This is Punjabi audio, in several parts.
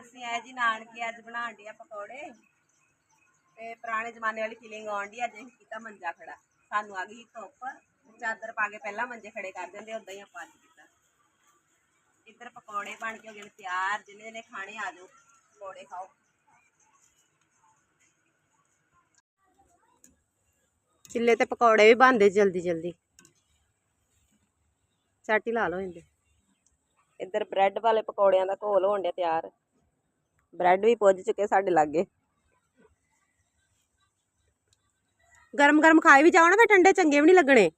ਅਸੀਂ ਆਏ ਜੀ ਨਾਨਕੇ ਅੱਜ ਬਣਾਉਣ ਡਿਆ ਪਕੌੜੇ। ਤੇ ਪੁਰਾਣੇ ਜ਼ਮਾਨੇ ਵਾਲੀ ਫੀਲਿੰਗ ਆਉਣ ਡਈ ਅੱਜ ਅਸੀਂ ਕੀਤਾ ਮੰਜਾ ਖੜਾ। ਸਾਨੂੰ ਆ ਗਈ ਧੁੱਪ ਚਾਦਰ ਪਾ ਕੇ ਪਹਿਲਾਂ ਮੰਜੇ ਖੜੇ ਕਰ ਦਿੰਦੇ ਉਦਾਂ ਹੀ ਆਪਾਂ ਅੱਜ ਕੀਤਾ। ਇੱਧਰ ਪਕੌੜੇ ਬਣ ਕੇ ਹੋ ਗਏ ਨੇ ਤਿਆਰ ਜਿਹਨੇ ਨੇ ਖਾਣੇ ਆ ਜਾਓ ਪਕੌੜੇ ਖਾਓ। ਚਿੱਲੇ ਤੇ ਪਕੌੜੇ ਵੀ ਬਣਦੇ ਜਲਦੀ ਜਲਦੀ। ਚਾਟੀ ਲਾ ਲਓ ਇਹਦੇ। ਇੱਧਰ ਬ੍ਰੈਡ ਵਾਲੇ ਪਕੌੜਿਆਂ ਦਾ ਘੋਲ ਹੋਣ ਡਿਆ ਤਿਆਰ। ਬ੍ਰੈਡ ਵੀ ਪੁੱਜ ਚੁੱਕੇ ਸਾਡੇ ਲਾਗੇ। ਗਰਮ ਗਰਮ ਖਾਏ ਵੀ ਜਾਓ ਨਾ ਫਿਰ ਠੰਡੇ ਚੰਗੇ ਵੀ ਨਹੀਂ ਲੱਗਣੇ।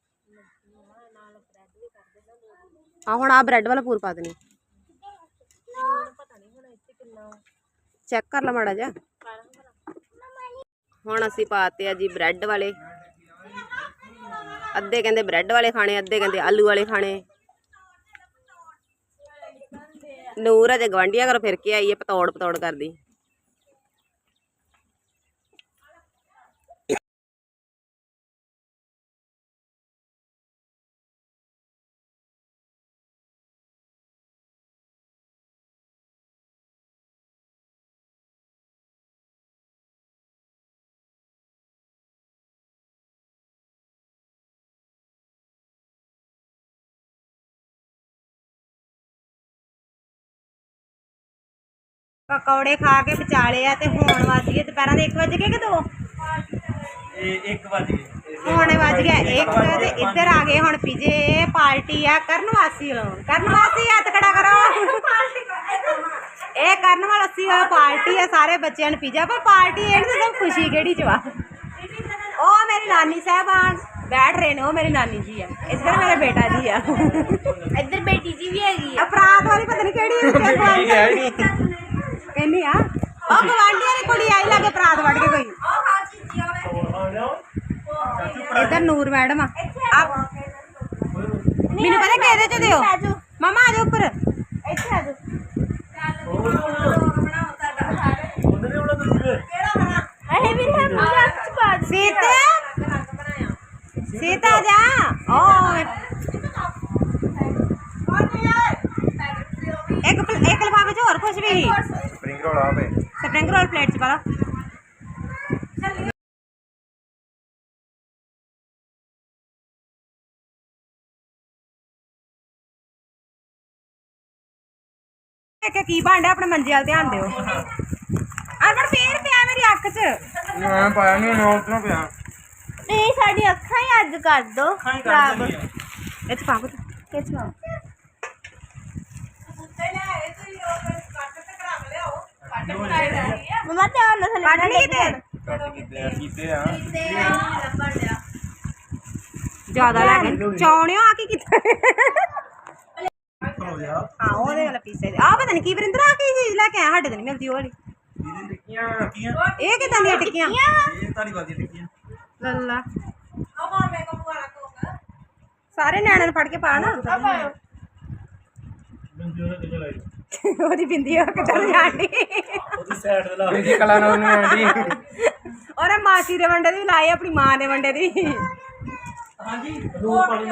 ਆ ਹੁਣ ਆ ਬ੍ਰੈਡ ਵਾਲਾ ਪੂਰ ਪਾ ਦੇਣੀ। ਚੈੱਕ ਕਰ ਲਾ ਮਾੜਾ ਜਿਹਾ। ਹੁਣ ਅਸੀਂ ਪਾਤੇ ਆ ਜੀ ਬ੍ਰੈਡ ਵਾਲੇ। ਅੱਧੇ ਕਹਿੰਦੇ ਬ੍ਰੈਡ ਵਾਲੇ ਖਾਣੇ, ਅੱਧੇ ਕਹਿੰਦੇ ਆਲੂ ਵਾਲੇ ਖਾਣੇ। ਨੂਰ ਅਜੇ ਗਵਾਂਢੀਆਂ ਘਰੋਂ ਫਿਰ ਕੇ ਆਈ ਹੈ ਪਤੌੜ ਪਤੌੜ ਕਰਦੀ। ਪਕੌੜੇ ਖਾ ਕੇ ਵਿਚਾਲੇ ਆ ਤੇ ਹੁਣ ਵੱਜ ਗਏ ਦੁਪਹਿਰਾਂ ਦੇ 1 ਵਜੇ ਕਿ 2 ਇਹ 1 ਵਜ ਗਏ। ਹੁਣ ਵੱਜ ਗਿਆ 1 ਤੇ ਇੱਧਰ ਆ ਗਏ ਹੁਣ ਪੀਜੇ ਪਾਰਟੀ ਆ ਕਰਨ ਵਾਸੀ ਕਰਨ ਵਾਸੀ ਹੱਥ ਖੜਾ ਕਰੋ। ਇਹ ਕਰਨ ਵਾਸੀ ਵੱਲੋਂ ਪਾਰਟੀ ਆ ਸਾਰੇ ਬੱਚਿਆਂ ਨੂੰ ਪੀਜਾ ਪਰ ਪਾਰਟੀ ਇਹ ਨਹੀਂ ਸਭ ਖੁਸ਼ੀ ਕਿਹੜੀ ਚ ਵਾ। ਉਹ ਮੇਰੀ ਨਾਨੀ ਸਾਹਿਬਾਨ ਬੈਠ ਰਹੇ ਨੇ ਉਹ ਮੇਰੀ ਨਾਨੀ ਜੀ ਆ। ਇੱਧਰ ਮੇਰਾ ਬੇਟਾ ਜੀ ਆ। ਇੱਧਰ ਬੇਟੀ ਜੀ ਵੀ ਹੈਗੀ ਆ। ਅਪਰਾਧ ਵਾਲੀ ਪਤਾ ਨਹੀਂ ਕਿਹੜੀ ਹੈ ਕਹਿੰਦੀ ਆ ਉਹ ਗਵਾਂਢੀਆਂ ਦੀ ਕੁੜੀ ਆਈ ਲੱਗੇ ਪ੍ਰਾਤ ਵੜ ਕੇ ਕੋਈ ਇੱਧਰ ਨੂਰ ਮੈਡਮ ਆ। ਆਪ ਮੈਨੂੰ ਪਤਾ ਕਿਹਦੇ ਚ ਦਿਓ? ਮਮਾ ਆ ਜਾ ਉੱਪਰ ਇੱਥੇ ਆ ਜਾ ਅਰੇ ਵੀ ਹਮ ਸੀਤਾ ਸੀਤਾ ਜਾ ਓ ਇੱਕ ਪਲ- ਇੱਕ ਲਫਾਫੇ ਚ ਹੋਰ ਕੁਝ ਵੀ ਸੀ ਸਪਰਿੰਗ ਰੋਲ ਆ ਪਏ ਸਪਰਿੰਗ ਰੋਲ ਪਲੇਟ ਚ ਪਾ ਲਾ ਕਿ ਕੀ ਭਾਂਡਾ ਆਪਣੇ ਮੰਜੇ ਵਾਲ ਧਿਆਨ ਦਿਓ। ਅਰਮਨ ਫੇਰ ਪਿਆ ਮੇਰੀ ਅੱਖ 'ਚ। ਮੈਂ ਪਾਇਆ ਨਹੀਂ ਨੋਟ ਨਾ ਪਿਆ? ਇਹ ਸਾਡੀ ਅੱਖਾਂ ਹੀ ਅੱਜ ਕਰ ਦੋ ਆ ਇਹ 'ਚ ਪਾ ਪੁੱਤ। 'ਚ ਪਾ। ਮਮਾ ਤੇ ਆਨ ਥਲੇ ਕੱਢ ਨਹੀਂ ਕਿਤੇ ਕੱਟ ਕੀਤੇ ਆ ਕੀਤੇ ਆ। ਜ਼ਿਆਦਾ ਲੈ ਕੇ ਚੌਣਿਓ ਆ ਕੀ ਕੀਤਾ ਹੋ ਜਾ ਹਾਂ ਉਹਦੇ ਵਾਲਾ ਪੀਸੇ ਦੇ। ਆ ਪਤਾ ਨਹੀਂ ਕੀ ਵਰਿੰਦਰ ਆ ਕੀ ਚੀਜ਼ ਲੈ ਕੇ ਆਇਆ ਸਾਡੇ ਤੇ ਨਹੀਂ ਮਿਲਦੀ ਉਹ ਵਾਲੀ। ਇਹਦੇ ਟਿੱਕੀਆਂ ਟਿੱਕੀਆਂ। ਇਹ ਕਿਦਾਂ ਦੀਆਂ ਟਿੱਕੀਆਂ? ਇਹ ਤਾਰੀ ਵਾਦੀ ਟਿੱਕੀਆਂ। ਲੱਲਾ ਸਾਰੇ ਨਿਆਣਿਆਂ ਨੂੰ ਫੜ ਕੇ ਪਾ ਨਾ। ਉਹਦੀ ਬਿੰਦੀ ਉਹ ਕਿੱਧਰ ਜਾਣੀ? ਉਹਦੀ ਸਾਈਡ ਤੇ ਲਾ। ਇਹਦੀ ਕਲਾ ਨਾਲ ਨੂੰ ਆਂਦੀ ਉਹਨੇ ਮਾਸੀ ਦੇ ਵੰਡੇ ਦੀ ਵੀ ਲਾਈ ਆਪਣੀ ਮਾਂ ਦੇ ਵੰਡੇ ਦੀ। ਹਾਂਜੀ। ਦੋ ਪਾਣੀ ਦੇ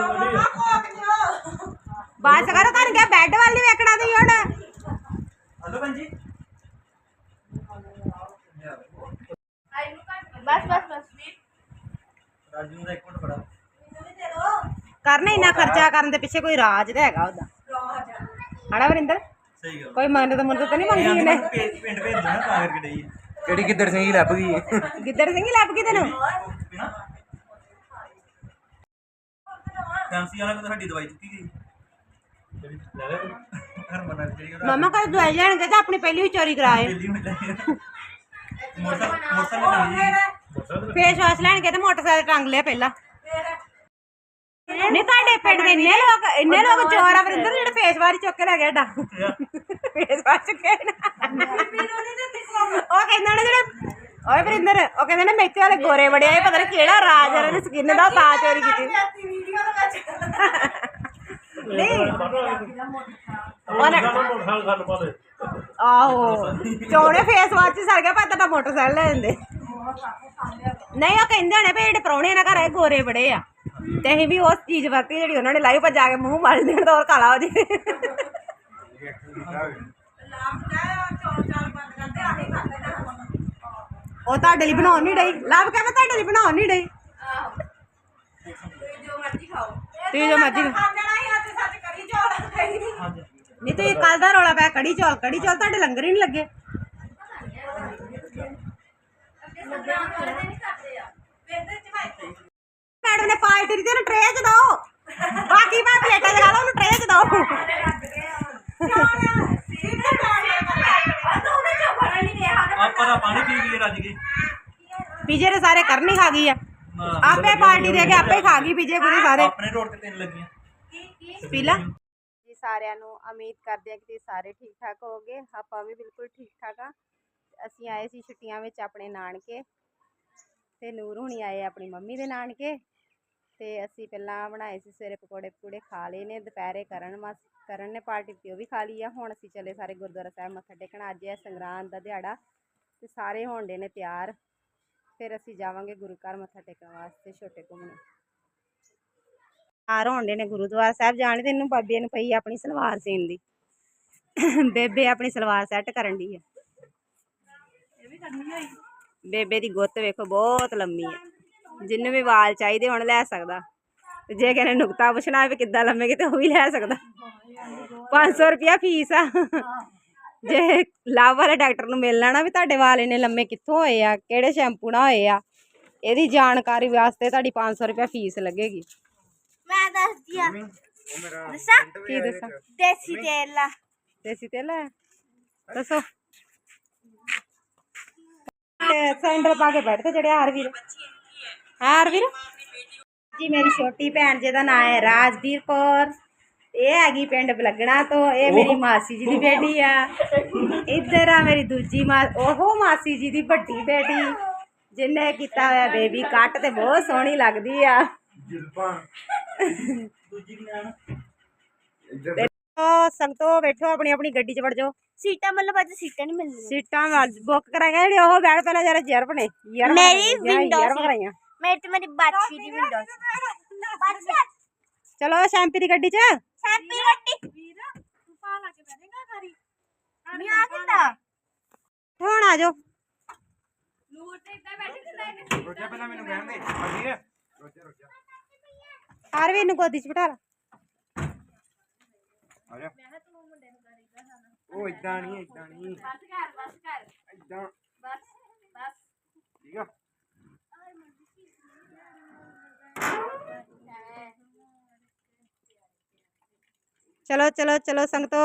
ਚ ਕਰੋ ਤੁਹਾਨੂੰ ਕਿਹਾ ਬੈੱਡ ਵੱਲ ਨਹੀਂ ਵੇਖਣਾ ਤੁਸੀਂ ਹੁਣ। ਹਲੋ ਪੰਜੀ ਬਸ ਬਸ ਬਸ। ਰਾਜੂ ਦਾ ਇੱਕ ਮਿੰਟ ਫੜਾ ਕਰਨਾ ਇੰਨਾ ਖਰਚਾ ਕਰਨ ਦੇ ਪਿੱਛੇ ਕੋਈ ਰਾਜ ਤਾਂ ਹੈਗਾ ਉਹਦਾ। ਹਣਾ ਵਰਿੰਦਰ? ਸਹੀ ਗੱਲ। ਕੋਈ ਮੰਨਤ ਮੁੰਨਤ ਤਾਂ ਨਹੀਂ ਮੰਗੀ ਇਹਨੇ। ਪਿੰਡ ਪਿੰਡ ਭੇਜ ਦੇਣਾ ਤਾਂ ਕਰਕੇ ਡਈ ਕਿਹੜੀ ਕਿੱਧਰ ਸਿੰਘ ਲੱਭ ਗਈ ਗਿੱਦੜ ਸਿੰਘ ਹੀ ਲੱਭ ਗਈ ਤੈਨੂੰ? ਫੈਂਸੀ ਵਾਲਾ ਕੋਲ ਸਾਡੀ ਦਵਾਈ ਦਿੱਤੀ ਗਈ ਜਿਹੜੀ ਲੈ ਲੈ ਹਰਮਨ ਨਾਲ ਜਿਹੜੀ ਉਹਦਾ ਮਾਮਾ ਕਦੇ ਦਵਾਈ ਲੈਣ ਗਏ ਤਾਂ ਆਪਣੀ ਪਹਿਲੀ ਵੀ ਚੋਰੀ ਕਰਾਏ। ਫੇਸ ਵਾਸ਼ ਲੈਣ ਗਏ ਤੇ ਮੋਟਰਸਾਈਕਲ ਟੰਗ ਲਿਆ ਪਹਿਲਾਂ। ਨਹੀਂ, ਤੁਹਾਡੇ ਪਿੰਡ ਦੇ ਇੰਨੇ ਲੋਕ ਇੰਨੇ ਲੋਕ ਚੋਰ ਆ, ਵਰਿੰਦਰ, ਜਿਹੜੇ ਫੇਸ ਵਾਸ਼ ਚੁੱਕ ਕੇ ਲੈ ਗਏ ਡਾ ਫੇਸ ਵਾਸ਼ ਚੁੱਕੇ ਨਾ। ਉਹ ਕਹਿੰਦਾ ਨੇ ਜਿਹੜੇ ਓਏ ਵਰਿੰਦਰ, ਉਹ ਕਹਿੰਦੇ ਨੇ ਮੇਥੇ ਵਾਲੇ ਗੋਰੇ ਬੜੇ ਆਏ ਪਤਾ ਨਹੀਂ ਕਿਹੜਾ ਰਾਜ ਆ ਨੇ ਸਕਿਨ ਦਾ ਤਾਂ ਚੋਰੀ ਕੀਤੀ। ਨਹੀਂ। ਉਹਨੇ ਆਹੋ। ਚੋੜੇ ਫੇਸ ਵਾਸ਼ ਚ ਸਰ ਗਿਆ ਪਰ ਤੁਹਾਡਾ ਮੋਟਰਸਾਈਕਲ ਲੈ ਜਾਂਦੇ। ਨਹੀਂ ਉਹ ਕਹਿੰਦੇ ਨੇ ਵੀ ਜਿਹੜੇ ਪ੍ਰਾਹੁਣੇ ਨਾਲ ਘਰ ਆਏ ਗੋਰੇ ਬੜੇ ਆ। ਤੇ ਅਸੀਂ ਵੀ ਉਸ ਚੀਜ਼ ਵਰਤੀ ਜਿਹੜੀ ਉਹਨਾਂ ਨੇ ਲਾਈ ਪਰ ਜਾ ਕੇ ਮੂੰਹ ਮਲ ਦੇਣ ਤਾਂ ਹੋਰ ਕਾਲਾ ਹੋ ਜੇ। ਉਹ ਤੁਹਾਡੇ ਲਈ ਬਣਾਉਣ ਨਹੀਂ ਡਈ। ਲੱਭ ਕੇ ਮੈਂ ਤੁਹਾਡੇ ਲਈ ਬਣਾਉਣ ਨਹੀਂ ਡਈ। ਤੁਸੀਂ ਜੋ ਮਰਜ਼ੀ ਨਹੀਂ ਤੇ ਕੱਲ ਦਾ ਰੌਲਾ ਪਿਆ ਕੜੀ ਚੌਲ ਕੜੀ ਚੌਲ ਤੁਹਾਡੇ ਲੰਗਰ ਹੀ ਨਹੀਂ ਲੱਗੇ? ਮੈਡਮ ਨੇ ਪਾਰਟੀ ਦੀ ਉਹਨੂੰ ਟਰੇ ਚ ਦੋ ਬਾਕੀ ਮੈਂ ਪਲੇਟਾਂ ਲਗਾ ਲਾ ਉਹਨੂੰ ਟਰੇ ਚ ਦੋ ਆਪਾਂ ਦਾ ਪਾਣੀ ਪੀ ਕੇ ਰੱਜ ਗਏ। ਪੀਜੇ ਦੇ ਸਾਰੇ ਕਰਨੀ ਖਾ ਗਈ ਆ। ਨਾ, ਆਪੇ ਪਾਰਟੀ ਦੇ ਕੇ ਆਪੇ ਖਾ ਗਈ ਪੀਜੇ ਪੂਰੀ ਸਾਰੇ। ਆਪਣੇ ਰੋਡ ਤੇ ਤਿੰਨ ਲੱਗੀਆਂ। ਪੀਲਾ? ਜੀ ਸਾਰਿਆਂ ਨੂੰ ਉਮੀਦ ਕਰਦੇ ਹਾਂ ਕਿ ਤੁਸੀਂ ਸਾਰੇ ਠੀਕ ਠਾਕ ਹੋਗੇ ਆਪਾਂ ਵੀ ਬਿਲਕੁਲ ਠੀਕ ਠਾਕ ਆ ਅਸੀਂ ਆਏ ਸੀ ਛੁੱਟੀਆਂ ਵਿੱਚ ਆਪਣੇ ਨਾਨਕੇ ਤੇ ਨੂਰ ਹੁਣੀ ਆਏ ਆਪਣੀ ਮੰਮੀ ਦੇ ਨਾਨਕੇ ਤੇ ਅਸੀਂ ਪਹਿਲਾਂ ਬਣਾਏ ਸੀ ਸਵੇਰੇ ਪਕੌੜੇ ਪਕੂੜੇ ਖਾ ਲਏ ਨੇ ਦੁਪਹਿਰੇ ਕਰਨ ਮਸ ਕਰਨ ਨੇ ਪਾਰਟੀ ਤੇ ਉਹ ਵੀ ਖਾ ਲਈ ਆ। ਹੁਣ ਅਸੀਂ ਚੱਲੇ ਸਾਰੇ ਗੁਰਦੁਆਰਾ ਸਾਹਿਬ ਮੱਥਾ ਟੇਕਣ। ਅੱਜ ਹੈ ਸੰਗਰਾਂਦ ਦਾ ਦਿਹਾੜਾ ਤੇ ਸਾਰੇ ਹੋਣ ਦੇ ਨੇ ਤਿਆਰ। ਫਿਰ ਅਸੀਂ ਜਾਵਾਂਗੇ ਗੁਰੂ ਘਰ ਮੱਥਾ ਟੇਕਣ ਵਾਸਤੇ ਛੋਟੇ ਘੁੰਮਣੇ। ਤਿਆਰ ਹੋਣ ਦੇ ਨੇ ਗੁਰਦੁਆਰਾ ਸਾਹਿਬ ਜਾਣ ਤੇ ਇਹਨੂੰ ਬਾਬੇ ਨੂੰ ਪਈ ਆਪਣੀ ਸਲਵਾਰ ਸੀਨ ਦੀ। ਬੇਬੇ ਆਪਣੀ ਸਲਵਾਰ ਸੈੱਟ ਕਰਨ ਦੀ ਆ। ਬੇਬੇ ਦੀ ਗੁੱਤ ਵੇਖੋ ਬਹੁਤ ਲੰਮੀ ਹੈ ਜਿੰਨੂੰ ਵੀ ਵਾਲ ਚਾਹੀਦੇ ਹੁਣ ਲੈ ਸਕਦਾ। ਜੇ ਨੇ ਨੁਕਤਾ ਪੁੱਛਣਾ ਵੀ ਕਿੱਦਾਂ ਲੰਮੇਗੇ ਤੇ ਉਹ ਵੀ ਲੈ ਸਕਦਾ। 500 ਰੁਪਿਆ ਫੀਸ ਆ। ਜੇ ਲਾਭ ਵਾਲੇ ਡਾਕਟਰ ਨੂੰ ਮਿਲਣਾ ਨਾ ਵੀ ਤੁਹਾਡੇ ਵਾਲ ਇੰਨੇ ਲੰਮੇ ਕਿੱਥੋਂ ਹੋਏ ਆ ਕਿਹੜੇ ਸ਼ੈਂਪੂ ਨਾਲ ਹੋਏ ਆ ਇਹਦੀ ਜਾਣਕਾਰੀ ਵਾਸਤੇ ਤੁਹਾਡੀ 500 ਰੁਪਿਆ ਫੀਸ ਲੱਗੇਗੀ। ਮੈਂ ਦੱਸਦੀ ਆ। ਦੱਸਾਂ? ਕੀ ਦੱਸਾਂ? ਦੇਸੀ ਤੇਲ ਆ। ਦੇਸੀ ਤੇਲ ਹੈ ਦੱਸੋ। ਤੇ ਸੈਂਡਲ ਪਾ ਕੇ ਬੈਠ ਤੇ ਚੜਿਆ ਹਰਵੀਰ। ਹਾਂ ਹਰਵੀਰ? ਜੀ ਮੇਰੀ ਛੋਟੀ ਭੈਣ ਜਿਹਦਾ ਨਾਮ ਹੈ ਰਾਜਵੀਰ ਕੌਰ। ਇਹ ਹੈਗੀ ਪਿੰਡ ਬਲਗਣਾ ਤੋਂ ਇਹ ਮੇਰੀ ਮਾਸੀ ਜੀ ਦੀ ਬੇਟੀ ਆ ਇੱਧਰ ਆ ਮੇਰੀ ਦੂਜੀ ਮਾਂ ਉਹ ਮਾਸੀ ਜੀ ਦੀ ਵੱਡੀ ਬੇਟੀ ਜਿਹਨੇ ਕੀਤਾ ਹੋਇਆ ਬੇਬੀ ਕੱਟ ਤੇ ਬਹੁਤ ਸੋਹਣੀ ਲੱਗਦੀ ਆ ਉਹ ਸੰਗਤੋ ਬੈਠੋ ਆਪਣੀ ਆਪਣੀ ਗੱਡੀ 'ਚ ਵੜ ਜਾਓ ਸੀਟਾਂ ਮਤਲਬ ਅੱਜ ਸੀਟਾਂ ਨਹੀਂ ਮਿਲਣੀਆਂ ਸੀਟਾਂ ਬੁੱਕ ਕਰਾਂਗੇ ਜਿਹੜੇ ਉਹ ਬੈਠ ਪਹਿਲਾਂ ਜਰਾ ਜਰਬ ਨੇ ਯਾਰ ਮੇਰੀ window ਯਾਰ seat। ਕਰਾਈਆਂ ਮੇਰੇ ਤੇ ਮੇਰੀ ਬਾਛੀ ਦੀ ਵਿੰਡੋ ਸੀ ਚਲੋ ਸ਼ੈਂਪੀ ਦੀ ਗੱਡੀ 'ਚ ਸੈਂਪੀ ਗੱਟੀ ਵੀਰ ਤੂੰ ਪਾ ਲਾ ਕੇ ਬੈਠੇਗਾ ਖਾਰੀ ਮੈਂ ਆ ਕਿੰਦਾ? ਹੁਣ ਆ ਜਾਓ। ਨੂਰ ਤੇ ਇੱਦਾਂ ਬੈਠੇ ਕਿੰਦਾ ਰੋਜਾ ਪਹਿਲਾਂ ਮੈਨੂੰ ਕਹਿਣ ਦੇ। ਅਭੀ ਰੋਜਾ ਰੋਜਾ। ਹਰਵੀਰ ਨੂੰ ਗੋਦੀ 'ਚ ਬਿਠਾ ਲਾ। ਆ ਜਾ। ਉਹ ਇਦਾਂ ਨਹੀਂ ਇਦਾਂ ਨਹੀਂ। ਬਸ ਕਰ ਬਸ ਕਰ। ਇਦਾਂ। ਬਸ ਬਸ। ਠੀਕ ਆ। ਚਲੋ ਚਲੋ ਚਲੋ ਸੰਗਤੋ।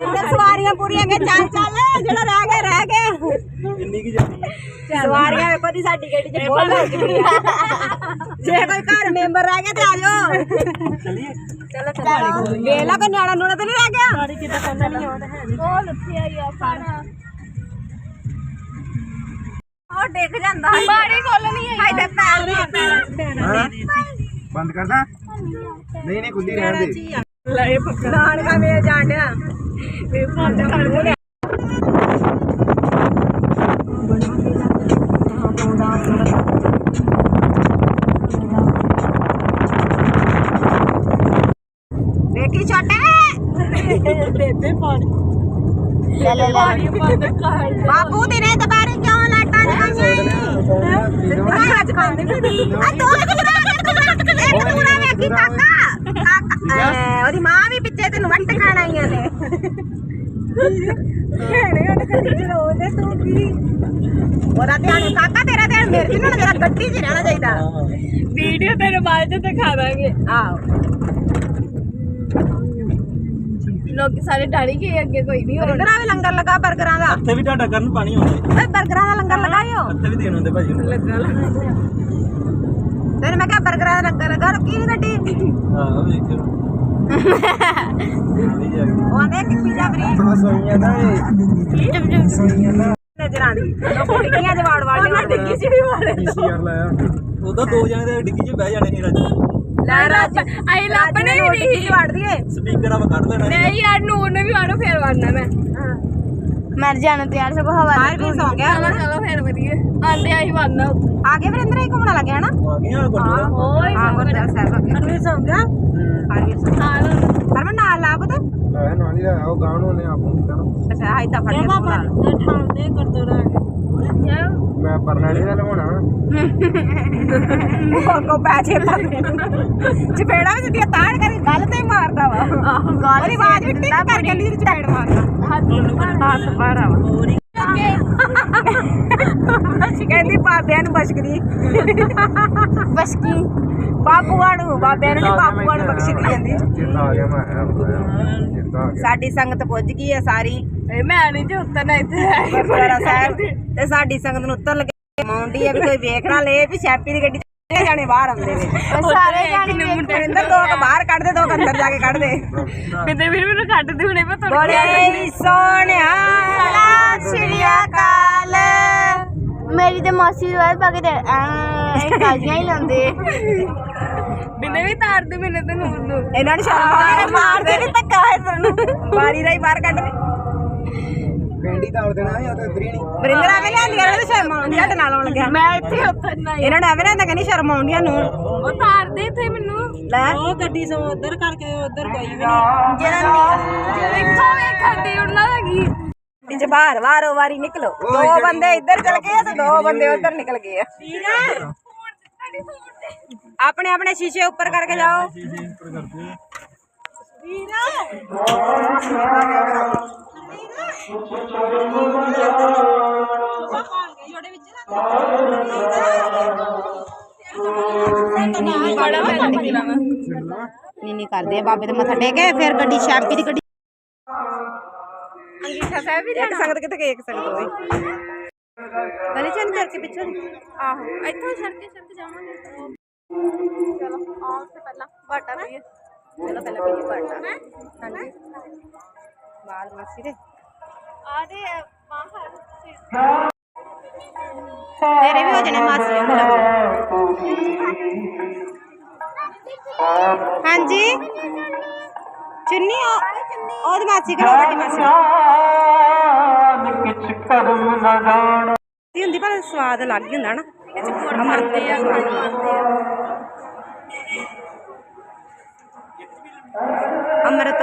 ਇੱਧਰ ਸਵਾਰੀਆਂ ਪੂਰੀਆਂ ਕੇ ਚੱਲ ਚੱਲ ਜਿਹੜਾ ਰਹਿ ਗਿਆ ਰਹਿ ਗਿਆ। ਇੰਨੀ ਕੀ ਜਾਂਦੀ ਹੈ ਸਵਾਰੀਆਂ ਵੇਖੋ ਦੀ ਸਾਡੀ ਗੱਡੀ 'ਚ ਬਹੁਤ ਲੱਗ ਜੇ ਕੋਈ ਘਰ ਮੈਂਬਰ ਰਹਿ ਗਿਆ ਤੇ ਆ ਜਾਓ। ਚੱਲੀਏ? ਚਲੋ ਚਲੋ। ਵੇਲਾ ਕੋ ਨਿਆਣਾ ਨੂਣਾ ਤੇ ਨਹੀਂ ਰਹਿ ਗਿਆ? ਗਾੜੀ ਕਿੱਦਾਂ ਕਰਨਾ ਨਹੀਂ ਆਉਂਦਾ ਹੈ ਉਹ ਲੁੱਟੀ ਆਈ ਆ ਪਾਣਾ ਉਹ ਡਿੱਗ ਜਾਂਦਾ ਬਾੜੀ ਖੋਲਣੀ ਹੈ ਹਾਏ ਤੇ ਪੈਰ ਨਹੀਂ ਬੰਦ ਕਰਦਾ? ਨਹੀਂ ਨਹੀਂ ਖੁੱਲੀ ਰਹਿਣ ਦੇ। ਲੈ ਨਾਨਕਾ ਮੇ ਜਾਣਿਆ ਵੇ ਫੋਨ ਤੇ ਵੇਖੀ ਛੋਟੇ? ਬੇਬੇ ਪਾਣੀ। ਲੈ ਲੈ ਲੈ। ਬਾਪੂ ਤੇਰੇ ਦੁਬਾਰੇ ਕਿਉਂ ਲਾਟਾਂ ਜਗਾਈਆਂ ਦੁਬਾਰੇ ਅੱਜ ਖਾਂਦੇ ਵੀ ਆ ਦੋ ਇੱਕ ਪੂਰਾ ਵੇਖੀ ਕਾਕਾ ਕਾਕਾ ਐ, ਉਹਦੀ ਮਾਂ ਵੀ ਪਿੱਛੇ ਤੈਨੂੰ ਵੱਟ ਖਾਣ ਆਈਆਂ ਨੇ ਭੈਣੇ ਉਹਨੇ ਕਦੀ ਚਲਾਉਂਦੇ ਤੂੰ ਕੀ ਉਹਦਾ ਧਿਆਨ ਕਾਕਾ ਤੇਰਾ ਧਿਆਨ ਮੇਰੇ ਤੇ ਨਾ ਤੇਰਾ ਗੱਡੀ 'ਚ ਰਹਿਣਾ ਚਾਹੀਦਾ। ਵੀਡੀਓ ਤੇਰੇ ਬਾਅਦ ਤੇ ਦਿਖਾ ਦਾਂਗੇ ਆਹੋ ਲੋਕ ਸਾਰੇ ਡਾੜੀ ਕੇ ਅੱਗੇ ਕੋਈ ਨਹੀਂ ਬਰਗਰਾਂ ਵੀ ਲੰਗਰ ਲੱਗਾ ਬਰਗਰਾਂ ਦਾ। ਇੱਥੇ ਵੀ ਤੁਹਾਡਾ ਕਰਨ ਪਾਣੀ ਆਉਂਦਾ ਓਏ ਬਰਗਰਾਂ ਦਾ ਲੰਗਰ ਲਗਾਇਓ। ਇੱਥੇ ਵੀ ਦੇਣ ਹੁੰਦੇ ਭਾਜੀ ਨੂੰ ਤੈਨੂੰ ਮੈਂ ਕਿਹਾ ਬਰਗਰਾਂ ਦਾ ਲੰਗਰ ਲਗਾ ਰੁਕੀ ਨੀ ਗੱਡੀ। ਹਾਂ ਵੇਖੋ ਉਹ ਆਂਦੇ ਕਿ ਪੀਜ਼ਾ ਫਰੀ ਥੋੜਾ ਸੋਈਆਂ ਨਾ ਨਜ਼ਰਾਂ ਦੀ। ਉਹ ਡਿੱਗੀਆਂ ਚ ਵਾੜ ਵਾੜ। ਉਹਨਾਂ ਡਿੱਗੀ ਚ ਵੀ ਵਾੜੇ ਪੀਸੀਆਰ ਲਾਇਆ। ਉਦੋਂ ਦੋ ਜਣੇ ਦੇ ਡਿੱਗੀ 'ਚ ਬਹਿ ਜਾਣੇ ਸੀ ਰਾਜੂ। ਲੈ ਰਾਜ ਆਈ ਡਿੱਗੀ ਨਹੀਂ। ਚ ਵਾੜ ਦਈਏ। ਸਪੀਕਰ ਆਪ ਕੱਢ ਲੈਣਾ। ਨਹੀਂ ਯਾਰ ਨੂਰ ਨੇ ਵੀ ਆਣੋ ਫੇਰ ਵੜਨਾ ਮੈਂ। ਮਰ ਜਾਣਾ ਤੇ ਯਾਰ ਸਗੋਂ ਹਵਾ ਹਰ ਵੀ ਸੌਂ ਗਿਆ। ਚਲੋ ਚਲੋ ਫੇਰ ਵਧੀਆ। ਆਂਦੇ ਆਈ ਬੰਨ ਆ ਗਏ ਵਰਿੰਦਰ ਹੀ ਘੁੰਮਣ ਲੱਗੇ ਹਨਾ? ਆ ਗਈਆਂ ਗੁਰਦੁਆਰਾ। ਓਏ ਹਾਂ ਗੁਰਦੁਆਰਾ ਸਾਹਿਬ ਆ ਹਰ ਵੀ ਸੌਂ ਗਿਆ? ਹਰ ਵੀ ਸੌਂ ਆ ਲੋ ਹਰਮਨ ਨਾਲ ਲਾ ਪਤਾ। ਮੈਂ ਨਾਲ ਹੀ ਆਇਆ ਉਹ ਗਾਣ ਉਹਨੇ ਆਪ ਕੀਤਾ ਅੱਛਾ ਹਾਈ ਤਾਂ ਫੜ ਕੇ ਨਾਲ ਠਾਉਂਦੇ ਗੁਰਦੁਆਰਾ ਮੈਂ ਪਰਨਾ ਨਹੀਂ ਲਵਾਉਣਾ ਕੋ ਪੈਸੇ ਲੱਗਦੇ ਚਪੇੜਾ ਵੀ ਸਿੱਧੀਆਂ ਤਾੜ ਕਰੀ ਗੱਲ ਤੇ ਹੀ ਮਾਰਦਾ ਵਾ ਉਹਦੀ ਆਵਾਜ਼ ਵੀ ਟਿਕ ਕਰ ਕੇ ਲਈ ਚਪੇੜ ਮਾਰਦਾ ਹੱਥ ਪਾਰਾ ਵਾ ਕਹਿੰਦੀ ਬਾਬਿਆਂ ਨੂੰ ਬਸ਼ਕਦੀ ਬਸਕੀ ਬਾਪੂਆਂ ਨੂੰ ਬਾਬਿਆਂ ਨੂੰ ਨਹੀਂ ਬਾਪੂਆਂ ਨੂੰ ਜਾਂਦੀ ਆ ਗਿਆ। ਸਾਡੀ ਸੰਗਤ ਪੁੱਜ ਗਈ ਹੈ ਸਾਰੀ। ਏ ਮੈਂ ਨਹੀਂ ਜੇ ਉਤਰਨਾ ਇੱਥੇ ਗੁਰਦੁਆਰਾ ਸਾਹਿਬ ਤੇ ਸਾਡੀ ਸੰਗਤ ਨੂੰ ਉੱਤਰ ਲੱਗੇ। ਮਾਉਂਦੀ ਆ ਵੀ ਕੋਈ ਵੇਖ ਨਾ ਲਏ ਵੀ ਸ਼ੈਪੀ ਦੀ ਗੱਡੀ ਚ ਕਿੰਨੇ ਜਾਣੇ ਬਾਹਰ ਆਉਂਦੇ ਨੇ। ਸਾਰੇ ਜਾਣੇ ਮਨਿੰਦਰ ਦੋ ਕੁ ਬਾਹਰ ਕੱਢਦੇ ਦੋ ਕੁ ਅੰਦਰ ਜਾ ਕੇ ਕੱਢਦੇ ਕਿਤੇ ਵੀ ਮੈਨੂੰ ਕੱਢ ਦੇ ਹੁਣੇ ਮੈਂ ਬੋਲੇ ਸੋਹਣਿਆ ਸਤਿ ਸ਼੍ਰੀ ਅਕਾਲ। ਮੇਰੀ ਤੇ ਮਾਸੀ ਦੀ ਵਾਰ ਪਾ ਕੇ ਤੇ ਐ ਤਾਜ਼ੀਆਂ ਹੀ ਲਾਉਂਦੇ। ਬਿੰਦੇ ਵੀ ਤਾਰ ਦੇ ਮੈਨੂੰ ਤੇ ਨੂਰ ਨੂੰ। ਇਹਨਾਂ ਨੂੰ ਸ਼ਰਮ ਆਉਂਦੀ ਨੇ ਮਾਰਦੇ ਨਹੀਂ ਧੱਕਾ ਹੈ ਤੈਨੂੰ ਬਾਰੀ ਰਾਈ ਬਾਹਰ ਕੱਢਦੇ ਪਿੰਡੀ ਤਾਲ ਦੇਣਾ ਜਾਂ ਤੇ ਇਧਰ ਹੀ ਨਹੀਂ। ਬਰਿੰਦਰ ਐਵੇਂ ਲਿਆਂਦੀਆਂ ਇਹਨਾਂ ਨੂੰ ਸ਼ਰਮ ਆਉਂਦੀ ਸਾਡੇ ਨਾਲ ਆਉਣ ਲੱਗਿਆ। ਮੈਂ ਇੱਥੇ ਉਤਰਨਾ ਹੀ ਇਹਨਾਂ ਨੂੰ ਐਵੇਂ ਲਿਆਂਦਾ ਕਹਿੰਦੀ ਸ਼ਰਮ ਆਉਂਦੀ ਆ ਨੂੰ ਉਹ ਤਾਰ ਦੇ ਇੱਥੇ ਮੈਨੂੰ। ਲੈ। ਉਹ ਗੱਡੀ ਸੋ ਉਧਰ ਕਰਕੇ ਉਧਰ ਕੋਈ ਵੀ ਨਹੀਂ। ਜਿਹੜਾ ਇੱਥੋਂ ਵੇਖਣ ਦੀ ਉਹਨਾਂ ਦਾ ਕੀ। ਇੰਜ ਬਾਹਰ ਵਾਰੋ ਵਾਰੀ ਨਿਕਲੋ। ਦੋ ਬੰਦੇ ਇੱਧਰ ਚਲ ਗਏ ਤੇ ਦੋ ਬੰਦੇ ਉੱਧਰ ਨਿਕਲ ਗਏ ਆ। ਆਪਣੇ ਆਪਣੇ ਸ਼ੀਸ਼ੇ ਉੱਪਰ ਕਰਕੇ ਜਾਓ। ਨਹੀਂ ਨਹੀਂ ਕਰਦੇ ਆ ਬਾਬੇ ਤੇ ਮੱਥਾ ਟੇਕੇ ਫਿਰ ਗੱਡੀ ਸ਼ੈਂਪੀ ਦੀ ਗੱਡੀ। ਅੰਗੀਠਾ ਸਾਹਿਬ ਵੀ ਇੱਕ ਸੰਗਤ ਕਿਤੇ ਇੱਕ ਸੰਗਤ ਹੋਈ ਗਲੀ ਚੰਨ ਕਰਕੇ ਪਿੱਛੋਂ ਦੀ। ਆਹੋ ਇੱਥੋਂ ਛੜਕੇ ਛੜਕੇ ਜਾਵਾਂਗੇ। ਚਲੋ ਆਉਂ ਤੇ ਪਹਿਲਾਂ ਬਾਟਾ ਵੀ ਚਲੋ ਪਹਿਲਾਂ ਪੀਏ ਪੜਨਾ ਹਾਂਜੀ। ਬਾਲ ਮਾਸੀ ਦੇ। ਆ ਬਾਹਰ ਤੇਰੇ ਵੀ ਹੋ ਜਾਣੇ ਮਾਸੀ ਵਾਂਗੂ ਹਾਂਜੀ। ਚੁੰਨੀ ਉਹ ਉਹਦੀ ਮਾਸੀ ਕਰੋ ਵੱਡੀ ਮਾਸੀ। ਕਿਛ ਕਰਮ ਨਾ ਜਾਣ ਦੀ ਹੁੰਦੀ ਪਰ ਸਵਾਦ ਅਲੱਗ ਹੀ ਹੁੰਦਾ ਨਾ। ਵਿੱਚ ਗੁੜ ਖਾਂਦੇ ਆ ਗੁੜ ਖਾਂਦੇ ਆ। ਅੰਮ੍ਰਿਤ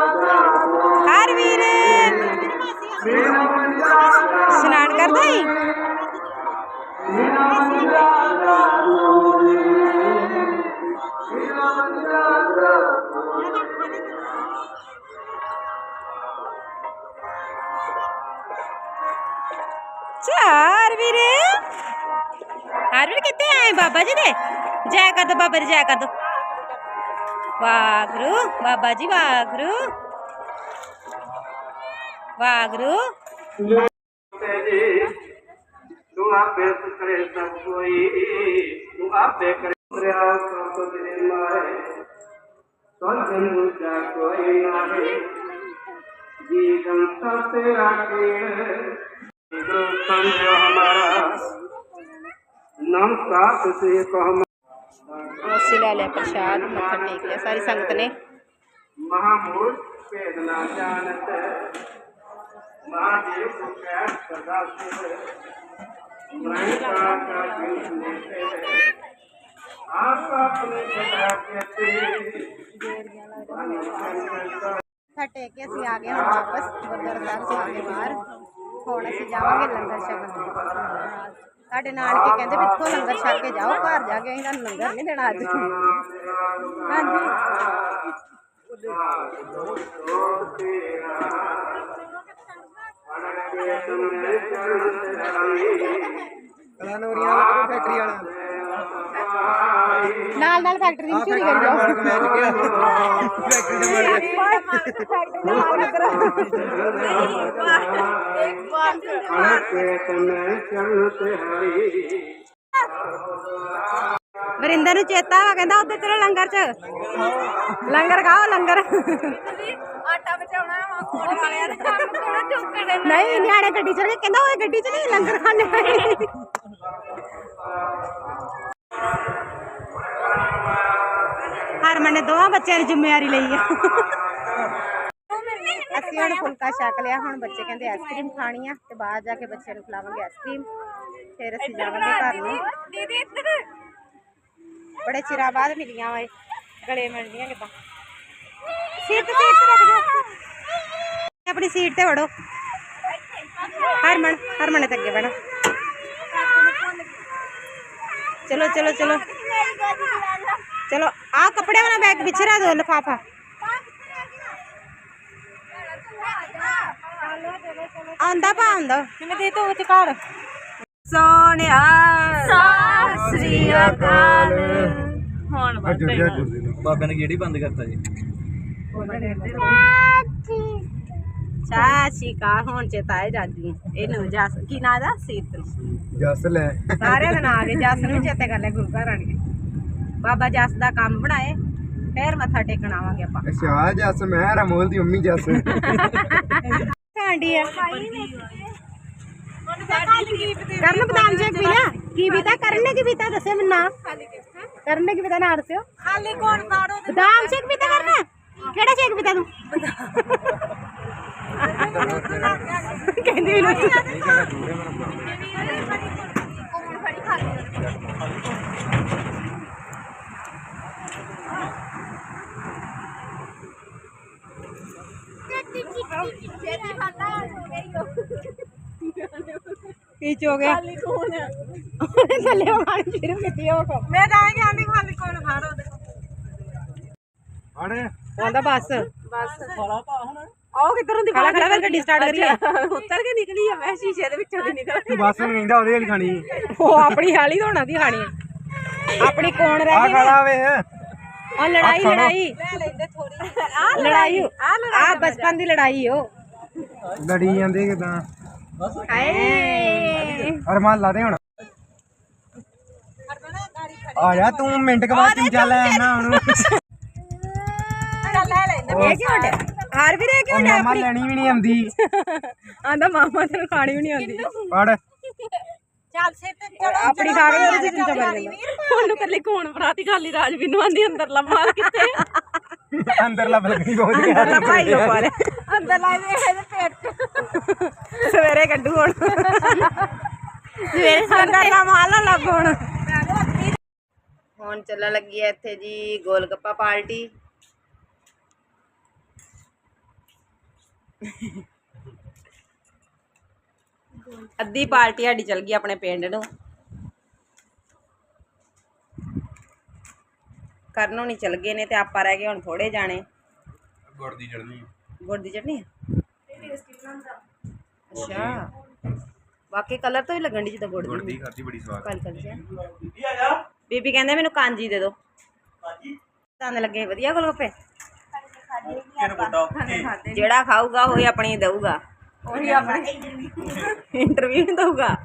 ਵੀਰ ਬਾਬਾ ਜੀ ਦੇ ਜੈ ਕਰ ਦੋ ਬਾਬਾ ਜੀ ਜੈ ਕਰ ਦੋ ਵਾਗਰੂ ਬਾਬਾ ਜੀ ਵਾਗਰੂ ਵਾਗਰੂ ਤੂੰ ਆਪੇ ਕਰੇ ਸਭ ਕੋਈ ਤੂੰ ਆਪੇ ਕਰੇ ਸਭ ਤੁਝੇ ਮਾਰੇ ਸੋਚਨ ਦੂਜਾ ਕੋਈ ਨਾਹੀ ਜੀ ਗੰਤਾ ਤੇਰਾ ਕੀੜ ਗੁਰੂ ਸੰਜੋ ਹਮਾਰਾ ਨਾਮ ਸਾਥ ਸੇ ਕੋ ਹਮ ਅਸੀਂ ਲੈ ਲਿਆ ਪ੍ਰਸ਼ਾਦ ਮੱਥਾ ਟੇਕ ਲਿਆ ਸਾਰੀ ਸੰਗਤ ਨੇ ਮਹਾਮੂਲ ਭੇਦ ਨਾ ਜਾਣਤ ਮਹਾਦੇਵ ਕੋ ਕਹਿ ਸਦਾ ਸਿਰ ਮੈਂ ਕਾ ਕਾ ਜਿਸ ਨੇ ਤੇ ਆਪ ਆਪਣੇ ਸਦਾ ਕੇ ਮੱਥਾ ਟੇਕ ਕੇ ਅਸੀਂ ਆ ਗਏ ਹੁਣ ਵਾਪਸ ਗੁਰਦੁਆਰਾ ਸਾਹਿਬ ਤੋਂ ਆ ਕੇ ਬਾਹਰ ਹੁਣ ਅਸੀਂ ਜਾਵਾਂਗੇ ਲੰਗਰ ਛਕਣ ਸਾਡੇ ਨਾਨਕੇ ਕਹਿੰਦੇ ਵੀ ਇੱਥੋਂ ਲੰਗਰ ਛਕ ਕੇ ਜਾਓ, ਘਰ ਜਾ ਕੇ ਅਸੀਂ ਤੁਹਾਨੂੰ ਲੰਗਰ ਨਹੀਂ ਦੇਣਾ ਅੱਜ। ਹਾਂਜੀ। ਕਲਾ ਫੈਕਟਰੀ ਵਾਲਾ। ਨਾਲ ਨਾਲ ਫੈਕਟਰੀ ਦੀ ਮਸ਼ਹੂਰੀ ਕਰੀ ਜਾਓ ਮਾਲਕ ਮੈਂ ਚੁੱਕਿਆ ਫੈਕਟਰੀ ਦੇ ਮਾਲਕ ਵਰਿੰਦਰ ਨੂੰ ਚੇਤਾ ਵਾ, ਕਹਿੰਦਾ ਉੱਧਰ ਚਲੋ ਲੰਗਰ ਚ। ਲੰਗਰ ਖਾਓ, ਲੰਗਰ। ਆਟਾ ਬਚਾਉਣਾ ਵਾ ਕੋਣ ਵਾਲਿਆਂ ਦਾ ਕੰਮ ਕੋਣ ਚੁੱਕਣੇ ਨਹੀਂ, ਨਿਆਣੇ ਗੱਡੀ ਚੜ ਕੇ ਕਹਿੰਦਾ ਓਏ ਗੱਡੀ ਚ ਨਹੀਂ, ਲੰਗਰ ਖਾਣੇ। ਆਏ ਹਰਮਨ ਨੇ ਦੋਵਾਂ ਬੱਚਿਆਂ ਦੀ ਜ਼ਿੰਮੇਵਾਰੀ ਲਈ ਆ। ਅਸੀਂ ਹੁਣ ਫੁਲਕਾ ਛਕ ਲਿਆ ਹੁਣ ਬੱਚੇ ਕਹਿੰਦੇ ਆਈਸਕ੍ਰੀਮ ਖਾਣੀ ਆ ਤੇ ਬਾਹਰ ਜਾ ਕੇ ਬੱਚਿਆਂ ਨੂੰ ਖਿਲਾਵਾਂਗੇ ਆਈਸਕ੍ਰੀਮ ਫਿਰ ਅਸੀਂ ਜਾਵਾਂਗੇ ਘਰ ਨੂੰ। ਦੀਦੀ ਇੱਧਰ ਬੜੇ ਚਿਰਾਂ ਬਾਅਦ ਮਿਲੀਆਂ ਓਏ ਗਲੇ ਮਿਲਦੀਆਂ ਕਿਦਾਂ। ਸੀਟ ਤੇ ਤੇ ਰੱਖ ਦਿਓ। ਆਪਣੀ ਸੀਟ ਤੇ ਵੜੋ। ਹਰਮਨ ਹਰਮਨ ਤਾਂ ਅੱਗੇ ਬਹਿਣਾ। ਚਲੋ ਚਲੋ ਚਲੋ। ਕੱਪੜੇ ਵਾਲਾ ਬੈਗ ਪਿੱਛੇ ਰੱਖ ਦਿਓ ਲਿਫਾਫਾ। ਆਉਂਦਾ ਪਾ ਆਉਂਦਾ। ਕਿਵੇਂ ਦੇ ਤੋ ਉੱਥੇ ਘਰ ਸੋਹਣਿਆ। ਸਤਿ ਸ੍ਰੀ ਅਕਾਲ। ਹੁਣ ਬਾਬਿਆਂ ਨੇ ਗੇੜੀ ਬੰਦ ਕਰਤਾ ਜੀ। ਚਾਚੀ ਕਾ ਹੁਣ ਚੇਤਾ ਹੈ ਜਾਦੀ। ਇਹਨੂੰ ਜਸ ਕੀ ਨਾਂ ਦਾ ਸੀਤ। ਜਸ ਲੈ। ਸਾਰਿਆਂ ਦਾ ਨਾਂ ਆ ਗਿਆ ਜਸ ਨੂੰ ਚੇਤੇ ਕਰ ਲੈ ਗੁਰੂ ਘਰ ਆਣ ਕੇ। ਬਾਬਾ ਜਸ ਦਾ ਕੰਮ ਬਣਾਏ ਫੇਰ ਮੱਥਾ ਟੇਕਣ ਆਵਾਂਗੇ ਆਪਾਂ। ਅੱਛਾ ਜਸ ਮੈਂ ਰਮੋਲ ਦੀ ਮੰਮੀ ਜਸ। ਸਾਂਡੀ ਆ। ਕਰਨ ਬਦਾਮ ਸ਼ੇਕ ਪੀ ਲਿਆ? ਕੀ ਪੀਤਾ ਕਰਨ ਨੇ ਕੀ ਪੀਤਾ ਦੱਸਿਓ ਮੈਨੂੰ ਨਾ ਕਰਨ ਨੇ ਕੀ ਪੀਤਾ ਨਾ ਦੱਸਿਓ। ਖਾਲੀ ਕੌਣ ਕਾੜੋ ਬਦਾਮ ਸ਼ੇਕ ਪੀਤਾ ਕਰਨਾ? ਕਿਹੜਾ ਸ਼ੇਕ ਪੀਤਾ ਤੂੰ? ਕਹਿੰਦੀ ਮੈਨੂੰ ਕੀ ਚ ਹੋ ਗਿਆ? ਖਾਲੀ ਕੌਣ ਉਹਨੇ ਥੱਲੇ ਖਾਣੀ ਸ਼ੁਰੂ ਕੀਤੀ ਉਹ ਕੋ ਮੈਂ ਤਾਂ ਆਇਆ ਆਂਦੀ ਖਾਲੀ ਕੌਣ ਖਾੜੋ ਅੜੇ ਆਂਦਾ ਬੱਸ। ਬਸ। ਆਓ ਕਿੱਧਰ ਹੁੰਦੀ ਖੜਾ ਖੜਾ ਫਿਰ ਗੱਡੀ ਸਟਾਰਟ ਕਰੀ ਉੱਤਰ ਕੇ ਨਿਕਲੀ ਆ ਮੈਂ ਸ਼ੀਸ਼ੇ ਦੇ ਵਿੱਚੋਂ ਦੀ ਨਿਕਲ ਤੂੰ ਬੱਸ ਨੂੰ ਕਹਿੰਦਾ ਉਹਦੇ ਵਾਲੀ ਖਾਣੀ। ਉਹ ਆਪਣੀ ਹਾਲੀ ਧੋਣਾ ਦੀ ਖਾਣੀ। ਆਪਣੀ ਕੌਣ ਰਹਿ ਗਈ ਖੜਾ ਵੇ। ਉਹ ਲੜਾਈ ਲੜਾਈ। ਲੜਾਈ ਆ ਬਚਪਨ ਦੀ ਲੜਾਈ ਉਹ ਲੜੀ ਜਾਂਦੇ ਕਿਦਾਂ? ਹਾਏ। ਅਰਮਾਨ ਲਾ ਦੇ ਹੁਣ। ਆ ਜਾ ਤੂੰ ਮਿੰਟ ਕੇ ਬਾਅਦ ਤੂੰ ਚੱਲ ਆਣਾ ਹੁਣ ਇਹ ਕੀ ਹੁੰਦਾ ਹਾਰ ਵੀ ਰਹਿ ਕਿਉਂ ਮਾਮਾ ਲੈਣੀ ਵੀ ਨਹੀਂ ਆਉਂਦੀ। ਆਂਦਾ ਮਾਮਾ ਤੈਨੂੰ ਖਾਣੀ ਵੀ ਨਹੀਂ ਆਉਂਦੀ। ਪੜ ਚੱਲ ਸਿਰ ਤੇ ਆਪਣੀ ਕੇ ਉਹਦੇ ਚ ਚਿੰਤਾ ਕਰ ਉਹਨੂੰ ਕੱਲੀ ਕੋਣ ਫਰਾਤੀ ਖਾਲੀ ਰਾਜਵੀਰ ਨੂੰ ਆਂਦੀ ਅੰਦਰ ਲੰਮਾ ਕਿੱਥੇ ਅੰਦਰ ਲੱਭ ਲੱਗਣੀ ਬਹੁਤ ਗਿਆ ਅੱਲਾ ਭਾਈ ਲੋ ਪਾਰੇ ਇਹਦੇ ਪੇਟ ਸਵੇਰੇ ਕੱਢੂ ਹੁਣ। ਸਵੇਰੇ ਦਾ ਮਾਲ ਲੱਭ ਹੁਣ। ਹੁਣ ਚੱਲਣ ਲੱਗੀ ਐ ਇੱਥੇ ਜੀ ਗੋਲ ਗੱਪਾ ਪਾਰਟੀ। ਅੱਧੀ ਪਾਰਟੀ ਸਾਡੀ ਚੱਲ ਗਈ ਆਪਣੇ ਪਿੰਡ ਨੂੰ। ਕਰਨੋਂ ਨਹੀਂ ਚੱਲ ਗਏ ਨੇ ਤੇ ਆਪਾਂ ਰਹਿ ਗਏ ਹੁਣ ਥੋੜੇ ਜਾਣੇ। ਗੁੜ ਦੀ ਚੜਨੀ ਗੁੜ ਦੀ ਚਟਨੀ? ਆ? ਅੱਛਾ। ਵਾਕਈ ਕਲਰ ਤੋਂ ਹੀ ਲੱਗਣ ਦੀ ਜਿੱਦਾਂ ਗੁੜ ਦੀ। ਦੀ ਖਾਦੀ ਬੜੀ ਸਵਾਦ। ਕੱਲ ਕੱਲ ਜਾ। ਬੀਬੀ ਕਹਿੰਦੇ ਮੈਨੂੰ ਕਾਂਜੀ ਦੇ ਦਿਓ ਕਾਂਜੀ ਦੰਦ ਲੱਗੇ ਵਧੀਆ ਗੋਲਗੱਪੇ? ਜਿਹੜਾ ਖਾਊਗਾ ਉਹੀ ਆਪਣੀ ਦਊਗਾ। ਉਹੀ ਆਪਣੀ ਇੰਟਰਵਿਊ ਨਹੀਂ ਦਊਗਾ।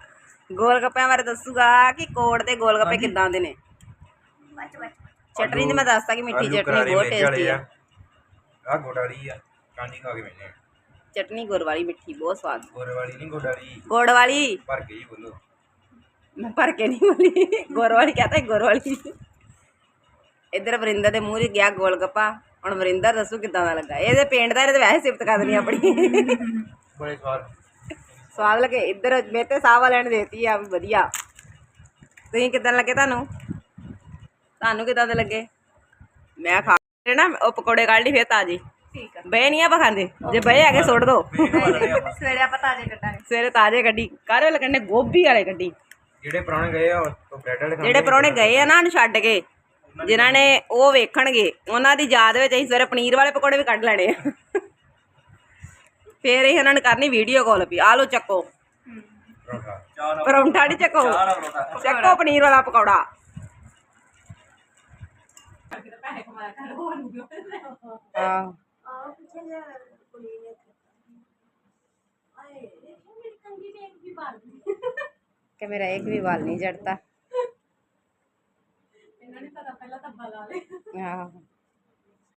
ਗੋਲਗੱਪਿਆਂ ਬਾਰੇ ਦੱਸੂਗਾ ਕਿ ਕੋੜ ਦੇ ਗੋਲਗੱਪੇ ਕਿੱਦਾਂ ਦੇ ਨੇ। ਚਟਨੀ ਦੀ ਮੈਂ ਦੱਸਤਾ ਕਿ ਮਿੱਠੀ ਚਟਨੀ ਬਹੁਤ ਟੇਸਟੀ ਆ। ਆ। ਗੁੜ ਵਾਲੀ ਆ। ਕਾਂਜੀ ਖਾ ਕੇ ਮੈਨੇ ਚਟਨੀ ਗੁੜ ਵਾਲੀ ਮਿੱਠੀ ਬਹੁਤ ਸਵਾਦ। ਗੁੜ ਵਾਲੀ ਨਹੀਂ ਗੁੜ ਵਾਲੀ। ਗੁੜ ਵਾਲੀ? ਭਰ ਕੇ ਹੀ ਬੋਲੋ। ਮੈਂ ਭਰ ਕੇ ਨਹੀਂ ਬੋਲੀ। ਗੁੜ ਵਾਲੀ ਕਹਤਾ ਗੁੜ ਵਾਲੀ। ਇੱਧਰ ਵਰਿੰਦਰ ਦੇ ਮੂੰਹ 'ਚ ਗਿਆ ਗੋਲ ਗੱਪਾ ਹੁਣ ਵਰਿੰਦਰ ਦੱਸੂ ਕਿੱਦਾਂ ਦਾ ਲੱਗਾ। ਇਹਦੇ ਪਿੰਡ ਦਾ ਇਹਨੇ ਤਾਂ ਵੈਸੇ ਸਿਫਤ ਕਰ ਦੇਣੀ ਆਪਣੀ। ਬੜੇ ਸਵਾਦ। ਸਵਾਦ ਲੱਗੇ। ਇੱਧਰ ਮੇਰੇ ਤੇ ਸਾਹ ਵਾਲਿਆਂ ਨੇ ਦੇਤੀ ਆ ਵੀ ਵਧੀਆ। ਤੁਸੀਂ ਕਿੱਦਾਂ ਲੱਗੇ ਤੁਹਾਨੂੰ? ਤੁਹਾਨੂੰ ਕਿੱਦਾਂ ਦੇ ਲੱਗੇ? ਮੈਂ ਖਾ ਕੇ ਨਾ ਉਹ ਪਕੌੜੇ ਕੱਢ ਲਈ ਫੇਰ ਤਾਜੀ। ਠੀਕ ਆ। ਬਏ ਨਹੀਂ ਆਪਾਂ ਖਾਂਦੇ? ਜੇ ਬਏ ਆ ਕੇ ਸੁੱਟ ਦੋ। ਸਵੇਰੇ ਆਪਾਂ ਤਾਜ਼ੇ ਕੱਢਾਂਗੇ। ਸਵੇਰੇ ਤਾਜ਼ੇ ਕੱਢੀ। ਕਾਰੇ ਵਾਲੇ ਕੱਢਣੇ ਗੋਭੀ ਵਾਲੇ ਕੱਢੀ। ਜਿਹੜੇ ਪੁਰਾਣੇ ਗਏ ਆ ਉਹ ਬ੍ਰੈਡ ਵਾਲੇ ਜਿਹੜੇ ਪਰੌਣੇ ਗਏ ਆ ਨਾ ਉਹਨੂੰ ਛੱਡ ਕੇ ਜਿਨ੍ਹਾਂ ਨੇ ਉਹ ਵੇਖਣਗੇ ਉਹਨਾਂ ਦੀ ਯਾਦ ਵਿੱਚ ਅਸੀਂ ਸਵੇਰੇ ਪਨੀਰ ਵਾਲੇ ਪਕੌੜੇ ਵੀ ਕੱਢ ਲੈਣੇ ਆ। ਫੇਰ ਇਹ ਉਹਨਾਂ ਨੇ ਕਰਨੀ ਵੀਡੀਓ ਕਾਲ ਵੀ। ਆ ਲੋ ਚੱਕੋ। ਪਰੌਂਠਾ ਨਹੀਂ ਚੱਕੋ। ਚੱਕੋ ਪਨੀਰ ਵਾਲਾ ਪਕੌੜਾ। ਆਹ ਆ ਪਿੱਛੇ ਜੇ ਕੁੜੀ ਨੇ ਆਏ ਮੇਰੀ ਇੱਕ ਵੀ ਬਾਲ ਕਿ ਮੇਰਾ ਇੱਕ ਵੀ ਵਾਲ ਨਹੀਂ ਜੜਤਾ। ਇਹਨਾਂ ਨੇ ਪਤਾ ਪਹਿਲਾਂ ਤਾਂ ਬਲਾ ਲੈ ਆਹ।